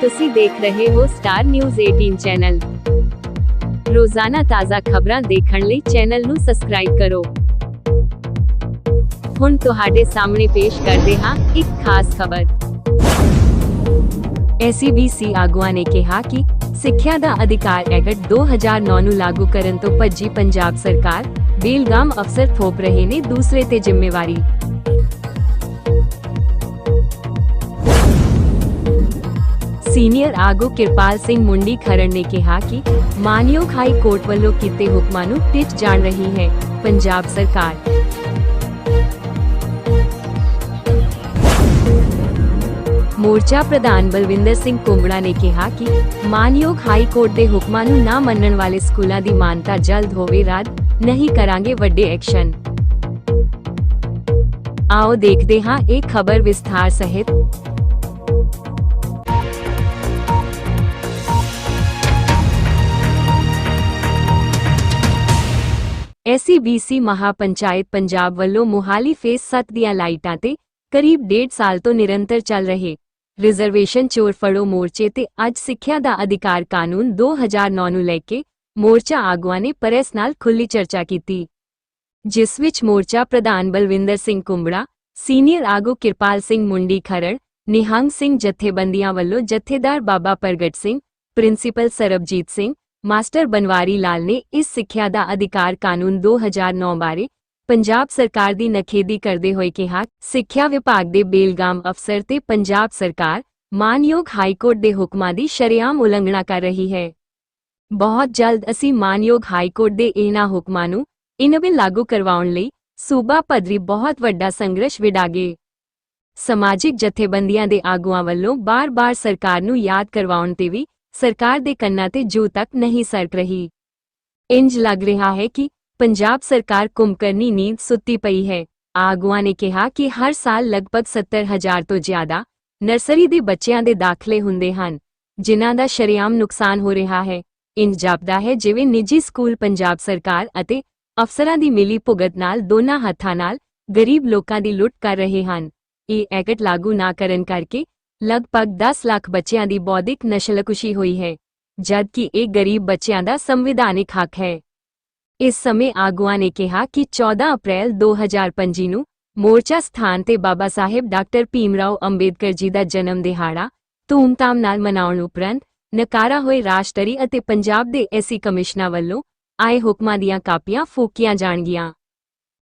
ਤੁਸੀਂ ਦੇਖ ਰਹੇ ਹੋ ਸਟਾਰ ਨਿਊਜ਼ 18 ਚੈਨਲ ਰੋਜ਼ਾਨਾ ਤਾਜ਼ਾ ਖਬਰਾਂ ਦੇਖਣ ਲਈ ਚੈਨਲ ਨੂੰ ਸਬਸਕ੍ਰਾਈਬ ਕਰੋ। ਹੁਣ ਤੁਹਾਡੇ ਸਾਹਮਣੇ ਪੇਸ਼ ਕਰਦੇ ਹਾਂ ਇੱਕ ਖਾਸ ਖਬਰ। ਐਸਸੀਬੀਸੀ ਆਗੂਆਂ ਨੇ ਕਿਹਾ ਕਿ ਸਿੱਖਿਆ ਦਾ ਅਧਿਕਾਰ ਐਕਟ 2009 ਨੂੰ ਲਾਗੂ ਕਰਨ ਤੋਂ ਭੱਜੀ ਪੰਜਾਬ ਸਰਕਾਰ, ਬੇਲਗਾਮ ਅਫਸਰ ਥੋਪ ਰਹੇ ਨੇ ਦੂਸਰੇ ਤੇ ਜ਼ਿੰਮੇਵਾਰੀ। ਸੀਨੀਅਰ ਆਗੂ ਕਿਰਪਾਲ ਸਿੰਘ ਮੁੰਡੀ ਖਰੜ ਨੇ ਕਿਹਾ ਕਿ ਮਾਨਯੋਗ ਹਾਈ ਕੋਰਟ ਵੱਲੋਂ ਕੀਤੇ ਹੁਕਮਾਂ ਨੂੰ ਟਿੱਚ ਜਾਣ ਰਹੀ ਹੈ ਪੰਜਾਬ ਸਰਕਾਰ ਮੋਰਚਾ ਪ੍ਰਧਾਨ ਬਲਵਿੰਦਰ ਸਿੰਘ ਕੁੰਬੜਾ ਨੇ ਕਿਹਾ ਕਿ ਮਾਨਯੋਗ ਹਾਈ ਕੋਰਟ ਦੇ ਹੁਕਮਾਂ ਨੂੰ ਨਾ ਮੰਨਣ ਵਾਲੇ ਸਕੂਲਾਂ ਦੀ ਮਾਨਤਾ ਜਲਦ ਹੋਵੇ ਰੱਦ ਨਹੀਂ ਕਰਾਂਗੇ ਵੱਡੇ ਐਕਸ਼ਨ ਆਓ ਦੇਖਦੇ ਹਾਂ ਇਹ ਖਬਰ ਵਿਸਥਾਰ ਸਹਿਤ ਐਸਸੀਬੀਸੀ ਮਹਾਪੰਚਾਇਤ ਪੰਜਾਬ ਵੱਲੋਂ ਮੁਹਾਲੀ ਫੇਸ 7 ਦੀਆਂ ਲਾਈਟਾਂ ਤੇ ਕਰੀਬ 1.5 ਸਾਲ ਤੋਂ ਨਿਰੰਤਰ ਚੱਲ ਰਹੇ ਰਿਜ਼ਰਵੇਸ਼ਨ ਚੋਰ ਫੜੋ ਮੋਰਚੇ ਤੇ ਅੱਜ ਸਿੱਖਿਆ ਦਾ ਅਧਿਕਾਰ ਕਾਨੂੰਨ 2009 ਨੂੰ ਲੈ ਕੇ ਮੋਰਚਾ ਆਗੂਆਂ ਨੇ ਪ੍ਰੈਸ ਨਾਲ ਖੁੱਲੀ ਚਰਚਾ ਕੀਤੀ, ਜਿਸ ਵਿੱਚ ਮੋਰਚਾ ਪ੍ਰਧਾਨ ਬਲਵਿੰਦਰ ਸਿੰਘ ਕੁੰਬੜਾ, ਸੀਨੀਅਰ ਆਗੂ ਕਿਰਪਾਲ ਸਿੰਘ ਮੁੰਡੀ ਖਰੜ, ਨਿਹੰਗ ਸਿੰਘ ਜਥੇਬੰਦੀਆਂ ਵੱਲੋਂ ਜਥੇਦਾਰ ਬਾਬਾ ਪ੍ਰਗਟ ਸਿੰਘ, ਪ੍ਰਿੰਸੀਪਲ ਸਰਬਜੀਤ ਸਿੰਘ ਮਾਸਟਰ ਬਨਵਾਰੀ ਲਾਲ ਨੇ ਇਸ ਸਿੱਖਿਆ ਦਾ ਅਧਿਕਾਰ ਕਾਨੂੰਨ 2009 ਬਾਰੇ ਪੰਜਾਬ ਸਰਕਾਰ ਦੀ ਨਖੇਦੀ ਕਰਦੇ ਹੋਏ ਕਿਹਾ, ਸਿੱਖਿਆ ਵਿਭਾਗ ਦੇ ਬੇਲਗਾਮ ਅਫਸਰ ਤੇ ਪੰਜਾਬ ਸਰਕਾਰ ਮਾਨਯੋਗ ਹਾਈ ਦੇ ਹੁਕਮਾਂ ਦੀ ਸ਼ਰੇਆਮ ਉਲੰਘਣਾ ਕਰ ਰਹੀ ਹੈ। ਬਹੁਤ ਜਲਦ ਅਸੀਂ ਮਾਨਯੋਗ ਹਾਈ ਕੋਰਟ ਦੇ ਇਹਨਾਂ ਹੁਕਮਾਂ ਨੂੰ ਇਨਵੇਂ ਲਾਗੂ ਕਰਵਾਉਣ ਲਈ ਸੂਬਾ ਪੱਧਰੀ ਬਹੁਤ ਵੱਡਾ ਸੰਘਰਸ਼ ਵਿਡਾਗੇ। ਸਮਾਜਿਕ ਜਥੇਬੰਦੀਆਂ ਦੇ ਆਗੂਆਂ ਵੱਲੋਂ ਬਾਰ-ਬਾਰ ਸਰਕਾਰ ਨੂੰ ਯਾਦ ਕਰਵਾਉਣ ਤੇ ਵੀ ਸਰਕਾਰ ਦੇ ਕੰਨਾਂ ਤੇ ਜੂ ਤੱਕ ਨਹੀਂ ਸਰਕ ਰਹੀ। ਇੰਜ ਲੱਗ ਰਿਹਾ ਹੈ ਕਿ ਪੰਜਾਬ ਸਰਕਾਰ ਕੁੰਭਕਰਨੀ ਨੀਂਦ ਸੁੱਤੀ ਪਈ ਹੈ। ਆਗੂਆਂ ਨੇ ਕਿਹਾ ਕਿ ਹਰ ਸਾਲ ਲਗਭਗ 70000 ਤੋਂ ਜ਼ਿਆਦਾ ਨਰਸਰੀ ਦੇ ਬੱਚਿਆਂ ਦੇ ਦਾਖਲੇ ਹੁੰਦੇ ਹਨ, ਜਿਨ੍ਹਾਂ ਦਾ ਸ਼ਰੇਆਮ ਨੁਕਸਾਨ ਹੋ ਰਿਹਾ ਹੈ। ਇੰਜ ਜਾਪਦਾ ਹੈ ਜਿਵੇਂ ਨਿੱਜੀ ਸਕੂਲ ਪੰਜਾਬ ਸਰਕਾਰ ਅਤੇ ਅਫਸਰਾਂ ਦੀ ਮਿਲੀ ਭੁਗਤ ਨਾਲ ਦੋਨਾਂ ਹੱਥਾਂ ਨਾਲ ਗਰੀਬ ਲੋਕਾਂ ਦੀ ਲੁੱਟ ਕਰ ਰਹੇ ਹਨ। ਇਹ ਐਕਟ ਲਾਗੂ ਨਾ ਕਰਨ ਕਰਕੇ ਲਗਭਗ 10 ਲੱਖ ਬੱਚਿਆਂ ਦੀ ਬੌਧਿਕ ਨਸ਼ਲਕੁਸ਼ੀ ਹੋਈ ਹੈ, ਜਦਕਿ ਇਹ ਗਰੀਬ ਬੱਚਿਆਂ ਦਾ ਸੰਵਿਧਾਨਿਕ ਹੱਕ ਹੈ। ਇਸ ਸਮੇਂ ਆਗੂਆਂ ਨੇ ਕਿਹਾ ਕਿ 14 ਅਪ੍ਰੈਲ 2025 ਨੂੰ ਮੋਰਚਾ ਸਥਾਨ ਤੇ ਬਾਬਾ ਸਾਹਿਬ ਡਾਕਟਰ ਭੀਮਰਾਓ ਅੰਬੇਦਕਰ ਜੀ ਦਾ ਜਨਮ ਦਿਹਾੜਾ ਧੂਮਧਾਮ ਨਾਲ ਮਨਾਉਣ ਉਪਰੰਤ ਨਕਾਰਾ ਹੋਏ ਰਾਸ਼ਟਰੀ ਅਤੇ ਪੰਜਾਬ ਦੇ ਐਸੀ ਕਮਿਸ਼ਨਾਂ ਵੱਲੋਂ ਆਏ ਹੁਕਮਾਂ ਦੀਆਂ ਕਾਪੀਆਂ ਫੂਕੀਆਂ ਜਾਣਗੀਆਂ।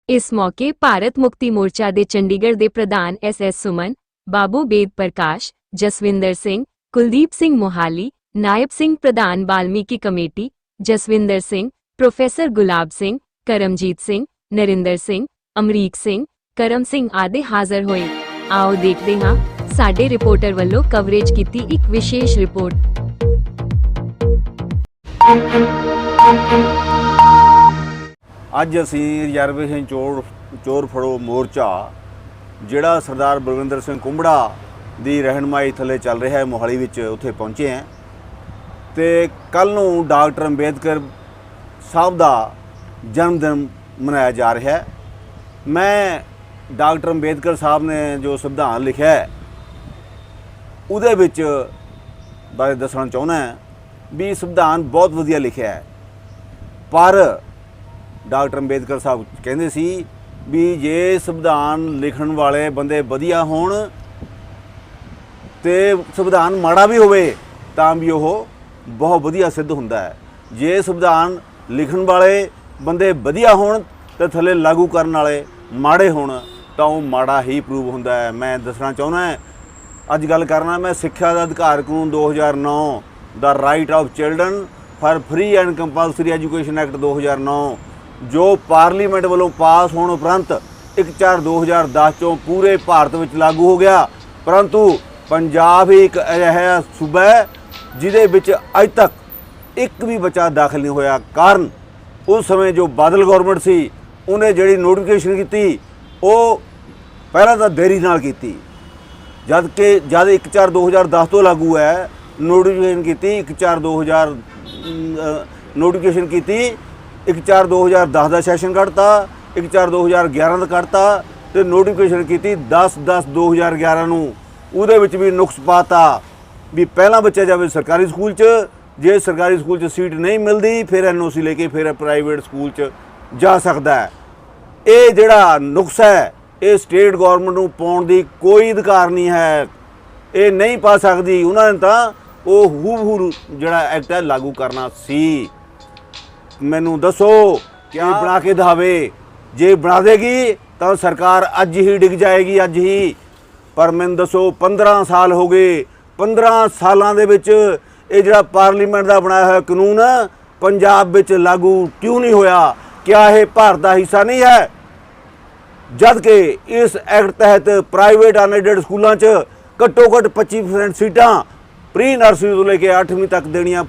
ਇਸ ਮੌਕੇ ਭਾਰਤ ਮੁਕਤੀ ਮੋਰਚਾ ਦੇ ਚੰਡੀਗੜ੍ਹ ਦੇ ਪ੍ਰਧਾਨ ਐਸ ਐਸ ਸੁਮਨ ਬਾਬੂ ਬੇਦ ਪ੍ਰਕਾਸ਼ ਜਸਵਿੰਦਰ ਸਿੰਘ ਕੁਲਦੀਪ ਸਿੰਘ ਮੋਹਾਲੀ ਨਾਇਬ ਸਿੰਘ ਪ੍ਰਧਾਨ ਬਾਲਮੀਕੀ ਕਮੇਟੀ ਜਸਵਿੰਦਰ ਸਿੰਘ ਪ੍ਰੋਫੈਸਰ ਗੁਲਾਬ ਸਿੰਘ ਕਰਮਜੀਤ ਸਿੰਘ ਨਰਿੰਦਰ ਸਿੰਘ ਅਮਰੀਕ ਸਿੰਘ ਕਰਮ ਸਿੰਘ ਆਦਿ ਹਾਜ਼ਰ ਹੋਏ ਆਓ ਦੇਖਦੇ ਹਾਂ ਸਾਡੇ ਰਿਪੋਰਟਰ ਵੱਲੋਂ ਕਵਰੇਜ ਕੀਤੀ ਇੱਕ ਵਿਸ਼ੇਸ਼ ਰਿਪੋਰਟ ਅੱਜ ਅਸੀਂ ਰਿਜ਼ਰਵੇਸ਼ਨ ਚੋਰ ਚੋਰ ਫੜੋ ਮੋਰਚਾ ਜਿਹੜਾ ਸਰਦਾਰ ਬਲਵਿੰਦਰ ਸਿੰਘ ਕੁੰਬੜਾ ਦੀ ਰਹਿਨਮਾਈ ਥੱਲੇ ਚੱਲ ਰਿਹਾ ਹੈ, ਮੋਹਾਲੀ ਵਿੱਚ ਉੱਥੇ ਪਹੁੰਚੇ ਹਾਂ। ਤੇ ਕੱਲ ਨੂੰ ਡਾਕਟਰ ਅੰਬੇਦਕਰ ਸਾਹਿਬ ਦਾ ਜਨਮ ਦਿਨ ਮਨਾਇਆ ਜਾ ਰਿਹਾ ਹੈ। ਮੈਂ ਡਾਕਟਰ ਅੰਬੇਦਕਰ ਸਾਹਿਬ ਨੇ ਜੋ ਸੰਵਿਧਾਨ ਲਿਖਿਆ ਹੈ, ਉਹਦੇ ਵਿੱਚ ਬਾਰੇ ਦੱਸਣਾ ਚਾਹੁੰਦਾ ਹਾਂ ਵੀ ਸੰਵਿਧਾਨ ਬਹੁਤ ਵਧੀਆ ਲਿਖਿਆ ਹੈ। ਪਰ ਡਾਕਟਰ ਅੰਬੇਦਕਰ ਸਾਹਿਬ ਕਹਿੰਦੇ ਸੀ ਵੀ ਜੇ ਸੰਵਿਧਾਨ ਲਿਖਣ ਵਾਲੇ ਬੰਦੇ ਵਧੀਆ ਹੋਣ ਤੇ ਸੰਵਿਧਾਨ ਮਾੜਾ ਵੀ ਹੋਵੇ, ਤਾਂ ਵੀ ਉਹ ਬਹੁਤ ਵਧੀਆ ਸਿੱਧ ਹੁੰਦਾ ਹੈ। ਜੇ ਸੰਵਿਧਾਨ ਲਿਖਣ ਵਾਲੇ ਬੰਦੇ ਵਧੀਆ ਹੋਣ ਤੇ ਥੱਲੇ ਲਾਗੂ ਕਰਨ ਵਾਲੇ ਮਾੜੇ ਹੋਣ, ਤਾਂ ਉਹ ਮਾੜਾ ਹੀ ਪ੍ਰੂਵ ਹੁੰਦਾ ਹੈ। ਮੈਂ ਦੱਸਣਾ ਚਾਹੁੰਦਾ ਅੱਜ ਗੱਲ ਕਰਨਾ ਮੈਂ ਸਿੱਖਿਆ ਦਾ ਅਧਿਕਾਰ ਕਾਨੂੰਨ 2009 ਦਾ right of children for free and compulsory education act 2009 ਜੋ ਪਾਰਲੀਮੈਂਟ ਵੱਲੋਂ ਪਾਸ ਹੋਣ ਉਪਰੰਤ 1/4/2010 ਚੋਂ ਪੂਰੇ ਭਾਰਤ ਵਿੱਚ ਲਾਗੂ ਹੋ ਗਿਆ। ਪਰੰਤੂ ਪੰਜਾਬ ਹੀ ਇੱਕ ਅਜਿਹਾ ਸੂਬਾ ਹੈ ਜਿਹਦੇ ਵਿੱਚ ਅਜ ਤੱਕ ਇੱਕ ਵੀ ਬੱਚਾ ਦਾਖਲ ਨਹੀਂ ਹੋਇਆ। ਕਾਰਨ ਉਸ ਸਮੇਂ ਜੋ ਬਾਦਲ ਗਵਰਨਮੈਂਟ ਸੀ, ਉਹਨੇ ਜਿਹੜੀ ਨੋਟੀਫਿਕੇਸ਼ਨ ਕੀਤੀ, ਉਹ ਪਹਿਲਾਂ ਤਾਂ ਦੇਰੀ ਨਾਲ ਕੀਤੀ। ਜਦ ਕਿ ਜਦ 1/4/2010 ਤੋਂ ਲਾਗੂ ਹੈ ਨੋਟੀਫਿਕੇਸ਼ਨ ਕੀਤੀ 1/4/2000 ਨੋਟੀਫਿਕੇਸ਼ਨ ਕੀਤੀ 1/4/2010 ਦਾ ਸੈਸ਼ਨ ਕੱਢਤਾ 1/4/2011 ਦਾ ਕੱਢਤਾ ਤੇ ਨੋਟੀਫਿਕੇਸ਼ਨ ਕੀਤੀ 10/10/2011 ਨੂੰ। ਉਹਦੇ ਵਿੱਚ ਵੀ ਨੁਕਸ ਪਾਤਾ ਵੀ ਪਹਿਲਾਂ ਬੱਚਾ ਜਾਵੇ ਸਰਕਾਰੀ ਸਕੂਲ 'ਚ, ਜੇ ਸਰਕਾਰੀ ਸਕੂਲ 'ਚ ਸੀਟ ਨਹੀਂ ਮਿਲਦੀ, ਫਿਰ ਐਨਓਸੀ ਲੈ ਕੇ ਫਿਰ ਪ੍ਰਾਈਵੇਟ ਸਕੂਲ 'ਚ ਜਾ ਸਕਦਾ ਹੈ। ਇਹ ਜਿਹੜਾ ਨੁਕਸ ਹੈ, ਇਹ ਸਟੇਟ ਗਵਰਨਮੈਂਟ ਨੂੰ ਪਾਉਣ ਦੀ ਕੋਈ ਅਧਿਕਾਰ ਨਹੀਂ ਹੈ। ਇਹ ਨਹੀਂ ਪਾ ਸਕਦੀ। ਉਹਨਾਂ ਨੇ ਤਾਂ ਉਹ ਹੂ ਹੂ ਜਿਹੜਾ ਐਕਟ ਹੈ ਲਾਗੂ ਕਰਨਾ ਸੀ। ਮੈਨੂੰ ਦੱਸੋ ਕਿਆ? ਬਣਾ ਕੇ ਦਿਖਾਵੇ। ਜੇ ਬਣਾ ਦੇਗੀ ਤਾਂ ਸਰਕਾਰ ਅੱਜ ਹੀ ਡਿੱਗ ਜਾਏਗੀ ਅੱਜ ਹੀ। ਪਰ ਮੈਨੂੰ ਦੱਸੋ 15 ਸਾਲ ਹੋ ਗਏ। 15 ਸਾਲਾਂ ਦੇ ਵਿੱਚ ਇਹ ਜਿਹੜਾ ਪਾਰਲੀਮੈਂਟ ਦਾ ਬਣਾਇਆ ਹੋਇਆ ਕਾਨੂੰਨ ਪੰਜਾਬ ਵਿੱਚ ਲਾਗੂ ਕਿਉਂ ਨਹੀਂ ਹੋਇਆ? ਕਿਆ ਇਹ ਭਾਰਤ ਦਾ ਹਿੱਸਾ ਨਹੀਂ ਹੈ? ਜਦ ਕਿ ਇਸ ਐਕਟ ਤਹਿਤ ਪ੍ਰਾਈਵੇਟ ਅਨਐਡਡ ਸਕੂਲਾਂ 'ਚ ਘੱਟੋ ਘੱਟ 25% ਸੀਟਾਂ ਪ੍ਰੀ ਨਰਸਰੀ ਤੋਂ ਲੈ ਕੇ 8ਵੀਂ ਤੱਕ ਦੇਣੀਆਂ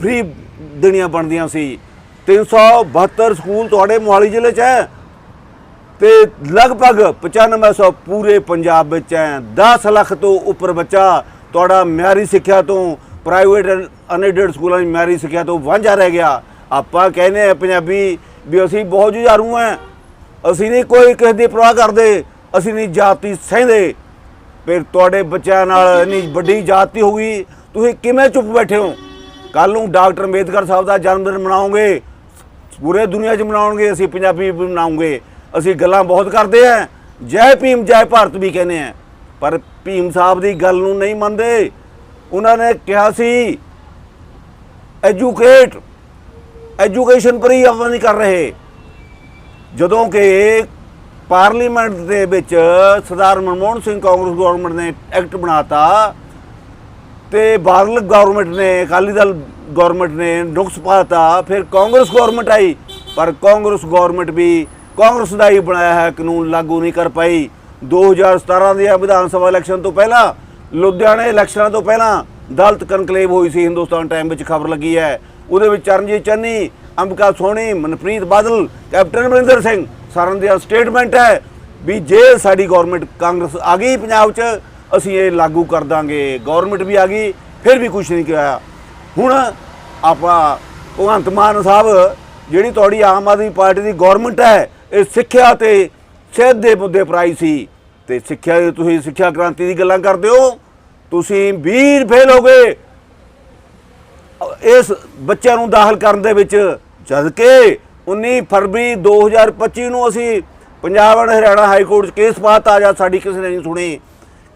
ਫ੍ਰੀ ਦੇਣੀਆਂ ਬਣਦੀਆਂ ਸੀ। 372 ਸਕੂਲ ਤੁਹਾਡੇ ਮੋਹਾਲੀ ਜ਼ਿਲ੍ਹੇ 'ਚ ਹੈ। ਤੇ ਲਗਭਗ 9500 ਪੂਰੇ ਪੰਜਾਬ ਵਿੱਚ ਹੈ। 10 ਲੱਖ ਤੋਂ ਉੱਪਰ ਬੱਚਾ ਤੁਹਾਡਾ ਮਿਆਰੀ ਸਿੱਖਿਆ ਤੋਂ ਪ੍ਰਾਈਵੇਟ ਅਨਐਡਡ ਸਕੂਲਾਂ ਦੀ ਮਿਆਰੀ ਸਿੱਖਿਆ ਤੋਂ ਵਾਂਝਾ ਰਹਿ ਗਿਆ। ਆਪਾਂ ਕਹਿੰਦੇ ਆ ਪੰਜਾਬੀ ਵੀ ਅਸੀਂ ਬਹੁਤ ਜੁਝਾਰੂ ਹਾਂ। ਅਸੀਂ ਨਹੀਂ ਕੋਈ ਕਿਸੇ ਦੀ ਪਰਵਾਹ ਕਰਦੇ, ਅਸੀਂ ਨਹੀਂ ਜਾਤੀ ਸਹਿੰਦੇ। ਫਿਰ ਤੁਹਾਡੇ ਬੱਚਿਆਂ ਨਾਲ ਇੰਨੀ ਵੱਡੀ ਜਾਤੀ ਹੋ ਗਈ, ਤੁਸੀਂ ਕਿਵੇਂ ਚੁੱਪ ਬੈਠੇ ਹੋ? ਕੱਲ ਨੂੰ ਡਾਕਟਰ ਅੰਬੇਦਕਰ ਸਾਹਿਬ ਦਾ ਜਨਮ ਦਿਨ ਮਨਾਉਂਗੇ ਪੂਰੇ ਦੁਨੀਆ 'ਚ ਮਨਾਉਣਗੇ, ਅਸੀਂ ਪੰਜਾਬੀ ਵੀ ਮਨਾਉਂਗੇ। ਅਸੀਂ ਗੱਲਾਂ ਬਹੁਤ ਕਰਦੇ ਆ। ਜੈ ਭੀਮ, ਜੈ ਭਾਰਤ ਵੀ ਕਹਿੰਦੇ ਆ। ਪਰ ਭੀਮ ਸਾਹਿਬ ਦੀ ਗੱਲ ਨੂੰ ਨਹੀਂ ਮੰਨਦੇ। ਉਹਨਾਂ ਨੇ ਕਿਹਾ ਸੀ ਐਜੂਕੇਟ ਐਜੂਕੇਸ਼ਨ ਪਰ ਹੀ ਆਪਾਂ ਨਹੀਂ ਕਰ ਰਹੇ। ਜਦੋਂ ਕਿ ਪਾਰਲੀਮੈਂਟ ਦੇ ਵਿੱਚ ਸਰਦਾਰ ਮਨਮੋਹਨ ਸਿੰਘ ਕਾਂਗਰਸ ਗਵਰਨਮੈਂਟ ਨੇ ਐਕਟ ਬਣਾਤਾ ਤੇ ਬਾਦਲ ਗਵਰਨਮੈਂਟ ਨੇ, ਅਕਾਲੀ ਦਲ ਗਵਰਨਮੈਂਟ ਨੇ ਨੁਕਸ ਪਾਤਾ ਫਿਰ ਕਾਂਗਰਸ ਗਵਰਨਮੈਂਟ ਆਈ, ਪਰ ਕਾਂਗਰਸ ਗਵਰਨਮੈਂਟ ਵੀ ਕਾਂਗਰਸ ਦਾ ਹੀ ਬਣਾਇਆ ਹੈ ਕਾਨੂੰਨ ਲਾਗੂ ਨਹੀਂ ਕਰ ਪਾਈ। 2017 ਦੇ ਵਿਧਾਨ ਸਭਾ ਇਲੈਕਸ਼ਨ ਤੋਂ ਪਹਿਲਾਂ, ਲੁਧਿਆਣੇ ਇਲੈਕਸ਼ਨਾਂ ਤੋਂ ਪਹਿਲਾਂ ਦਲਤ ਕਨਕਲੇਵ ਹੋਈ ਸੀ ਹਿੰਦੁਸਤਾਨ ਟਾਈਮ ਵਿੱਚ, ਖਬਰ ਲੱਗੀ ਹੈ। ਉਹਦੇ ਵਿੱਚ ਚਰਨਜੀਤ ਚੰਨੀ, ਅੰਬਿਕਾ ਸੋਹਣੀ, ਮਨਪ੍ਰੀਤ ਬਾਦਲ, ਕੈਪਟਨ ਅਮਰਿੰਦਰ ਸਿੰਘ ਸਾਰਿਆਂ ਦੀ ਸਟੇਟਮੈਂਟ ਹੈ ਵੀ ਜੇ ਸਾਡੀ ਗਵਰਨਮੈਂਟ ਕਾਂਗਰਸ ਆ ਗਈ ਪੰਜਾਬ 'ਚ ਅਸੀਂ ਇਹ ਲਾਗੂ ਕਰ ਦਾਂਗੇ। ਗਵਰਨਮੈਂਟ ਵੀ ਆ ਗਈ, ਫਿਰ ਵੀ ਕੁਝ ਨਹੀਂ ਕਿਹਾ। ਹੁਣ ਆਪਾਂ ਭਗਵੰਤ ਮਾਨ ਸਾਹਿਬ, ਜਿਹੜੀ ਤੁਹਾਡੀ ਆਮ ਆਦਮੀ ਪਾਰਟੀ ਦੀ ਗਵਰਨਮੈਂਟ ਹੈ, ਇਹ ਸਿੱਖਿਆ ਤੇ ਸਿਹਤ ਦੇ ਮੁੱਦੇ ਪਰਾਈ ਸੀ। ਤੇ ਸਿੱਖਿਆ ਤੁਸੀਂ ਸਿੱਖਿਆ ਕ੍ਰਾਂਤੀ ਦੀ ਗੱਲਾਂ ਕਰਦੇ ਹੋ। ਤੁਸੀਂ ਵੀਰ ਫੇਲ ਹੋ ਗਏ। ਇਸ ਬੱਚਿਆਂ ਨੂੰ ਦਾਖਲ ਕਰਨ ਦੇ ਵਿੱਚ ਜਦ ਕਿ 19 ਫਰਵਰੀ 2025 ਨੂੰ ਅਸੀਂ Punjab and Haryana high court 'ਚ ਕੇਸ ਪਾਤਾ। ਜਾਂ ਸਾਡੀ ਕਿਸੇ ਨੇ ਨਹੀਂ ਸੁਣੀ।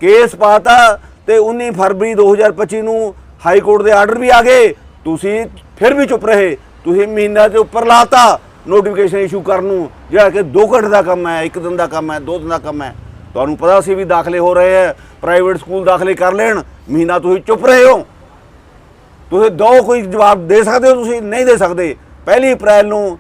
ਕੇਸ ਪਾਤਾ ਤੇ 19 ਫਰਵਰੀ 2025 ਨੂੰ ਹਾਈ ਕੋਰਟ ਦੇ ਆਰਡਰ ਵੀ ਆ ਗਏ। ਤੁਸੀਂ ਫਿਰ ਵੀ ਚੁੱਪ ਰਹੇ। ਤੁਸੀਂ ਮਹੀਨਾ ਦੇ ਉੱਪਰ ਲਾਤਾ ਨੋਟੀਫਿਕੇਸ਼ਨ ਇਸ਼ੂ ਕਰਨ ਨੂੰ। ਜਿਹੜਾ ਕਿ 2 ਘੰਟੇ ਦਾ ਕੰਮ ਹੈ 1 ਦਿਨ ਦਾ ਕੰਮ ਹੈ 2 ਦਿਨ ਦਾ ਕੰਮ ਹੈ। ਤੁਹਾਨੂੰ ਪਤਾ ਸੀ ਵੀ ਦਾਖਲੇ ਹੋ ਰਹੇ ਹੈ। ਪ੍ਰਾਈਵੇਟ ਸਕੂਲ ਦਾਖਲੇ ਕਰ ਲੈਣ। ਮਹੀਨਾ ਤੁਸੀਂ ਚੁੱਪ ਰਹੇ ਹੋ। ਤੁਸੀਂ ਦੋ ਕੋਈ ਜਵਾਬ ਦੇ ਸਕਦੇ ਹੋ, ਤੁਸੀਂ ਨਹੀਂ ਦੇ ਸਕਦੇ। ਪਹਿਲੀ ਅਪ੍ਰੈਲ ਨੂੰ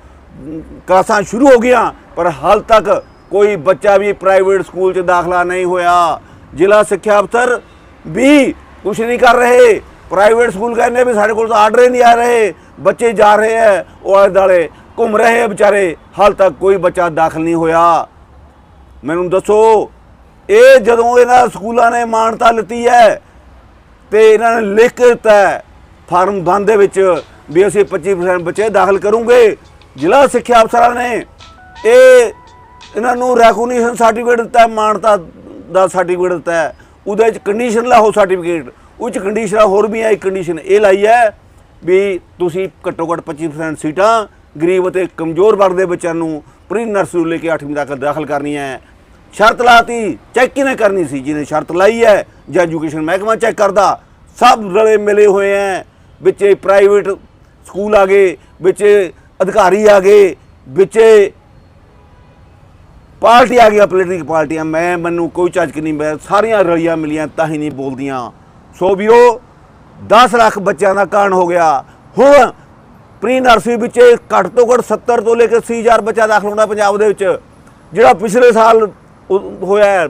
ਕਲਾਸਾਂ ਸ਼ੁਰੂ ਹੋ ਗਈਆਂ, ਪਰ ਹਾਲ ਤੱਕ ਕੋਈ ਬੱਚਾ ਵੀ ਪ੍ਰਾਈਵੇਟ ਸਕੂਲ 'ਚ ਦਾਖਲਾ ਨਹੀਂ ਹੋਇਆ। ਜ਼ਿਲ੍ਹਾ ਸਿੱਖਿਆ ਅਫਸਰ ਵੀ ਕੁਝ ਨਹੀਂ ਕਰ ਰਹੇ। ਪ੍ਰਾਈਵੇਟ ਸਕੂਲ ਕਹਿੰਦੇ ਵੀ ਸਾਡੇ ਕੋਲ ਤਾਂ ਆਰਡਰ ਹੀ ਨਹੀਂ ਆ ਰਹੇ। ਬੱਚੇ ਜਾ ਰਹੇ ਹੈ ਉਹ ਆਲੇ ਦਾਲੇ ਘੁੰਮ ਰਹੇ ਹੈ ਵਿਚਾਰੇ। ਹਾਲ ਤੱਕ ਕੋਈ ਬੱਚਾ ਦਾਖਲ ਨਹੀਂ ਹੋਇਆ। ਮੈਨੂੰ ਦੱਸੋ, ਇਹ ਜਦੋਂ ਇਹਨਾਂ ਸਕੂਲਾਂ ਨੇ ਮਾਨਤਾ ਲਿੱਤੀ ਹੈ ਤੇ ਇਹਨਾਂ ਨੇ ਲਿਖ ਕੇ ਦਿੱਤਾ ਫਾਰਮ ਬੰਦ ਦੇ ਵਿੱਚ ਵੀ ਅਸੀਂ 25% ਬੱਚੇ ਦਾਖਲ ਕਰੂੰਗੇ। ਜ਼ਿਲ੍ਹਾ ਸਿੱਖਿਆ ਅਫਸਰਾਂ ਨੇ ਇਹ ਇਹਨਾਂ ਨੂੰ ਰੈਕੋਗਨੀਸ਼ਨ ਸਰਟੀਫਿਕੇਟ ਦਿੱਤਾ, ਮਾਨਤਾ ਦਾ ਸਰਟੀਫਿਕੇਟ ਦਿੱਤਾ ਹੈ। ਉਹਦੇ ਵਿੱਚ ਕੰਡੀਸ਼ਨ ਲਾਓ ਸਰਟੀਫਿਕੇਟ ਉਹ ਚ ਕੰਡੀਸ਼ਨਾਂ ਹੋਰ ਵੀ ਹੈ ਇੱਕ ਕੰਡੀਸ਼ਨ ਇਹ ਲਾਈ ਹੈ ਵੀ ਤੁਸੀਂ ਘੱਟੋ ਘੱਟ 25% ਸੀਟਾਂ ਗਰੀਬ ਅਤੇ ਕਮਜ਼ੋਰ ਵਰਗ ਦੇ ਬੱਚਿਆਂ ਨੂੰ ਪ੍ਰੀ ਨਰਸਰੀ ਲੈ ਕੇ 8ਵੀਂ ਤੱਕ ਦਾਖਲ ਕਰਨੀਆਂ ਹੈ ਸ਼ਰਤ ਲਾਤੀ ਚੈੱਕ ਕਿਨੇ ਕਰਨੀ ਸੀ ਜਿਹਨੇ ਸ਼ਰਤ ਲਾਈ ਹੈ ਜਾਂ ਐਜੂਕੇਸ਼ਨ ਮਹਿਕਮਾ ਚੈੱਕ ਕਰਦਾ, ਸਭ ਰਲੇ ਮਿਲੇ ਹੋਏ ਹੈ ਵਿੱਚ ਪ੍ਰਾਈਵੇਟ ਸਕੂਲ ਆ ਗਏ, ਵਿੱਚ ਅਧਿਕਾਰੀ ਆ ਗਏ, ਵਿੱਚ ਪਾਰਟੀ ਆ ਗਈਆਂ ਪੋਲੀਟਿਕਲ ਪਾਰਟੀਆਂ ਮੈਂ ਮੈਨੂੰ ਕੋਈ ਝੱਜਕ ਨਹੀਂ ਮੈਂ ਸਾਰੀਆਂ ਰਲੀਆਂ ਮਿਲੀਆਂ ਤਾਂ ਹੀ ਨਹੀਂ ਬੋਲਦੀਆਂ। ਸੋ ਵੀ ਉਹ 10 ਲੱਖ ਬੱਚਿਆਂ ਦਾ ਕਾਰਨ ਹੋ ਗਿਆ। ਹੁਣ ਪ੍ਰੀ ਨਰਸਰੀ ਵਿੱਚ ਘੱਟ ਤੋਂ ਘੱਟ 70 ਤੋਂ ਲੈ ਕੇ 80000 ਬੱਚਾ ਦਾਖਲ ਹੋਣਾ ਪੰਜਾਬ ਦੇ ਵਿੱਚ। ਜਿਹੜਾ ਪਿਛਲੇ ਸਾਲ ਹੋਇਆ ਹੈ,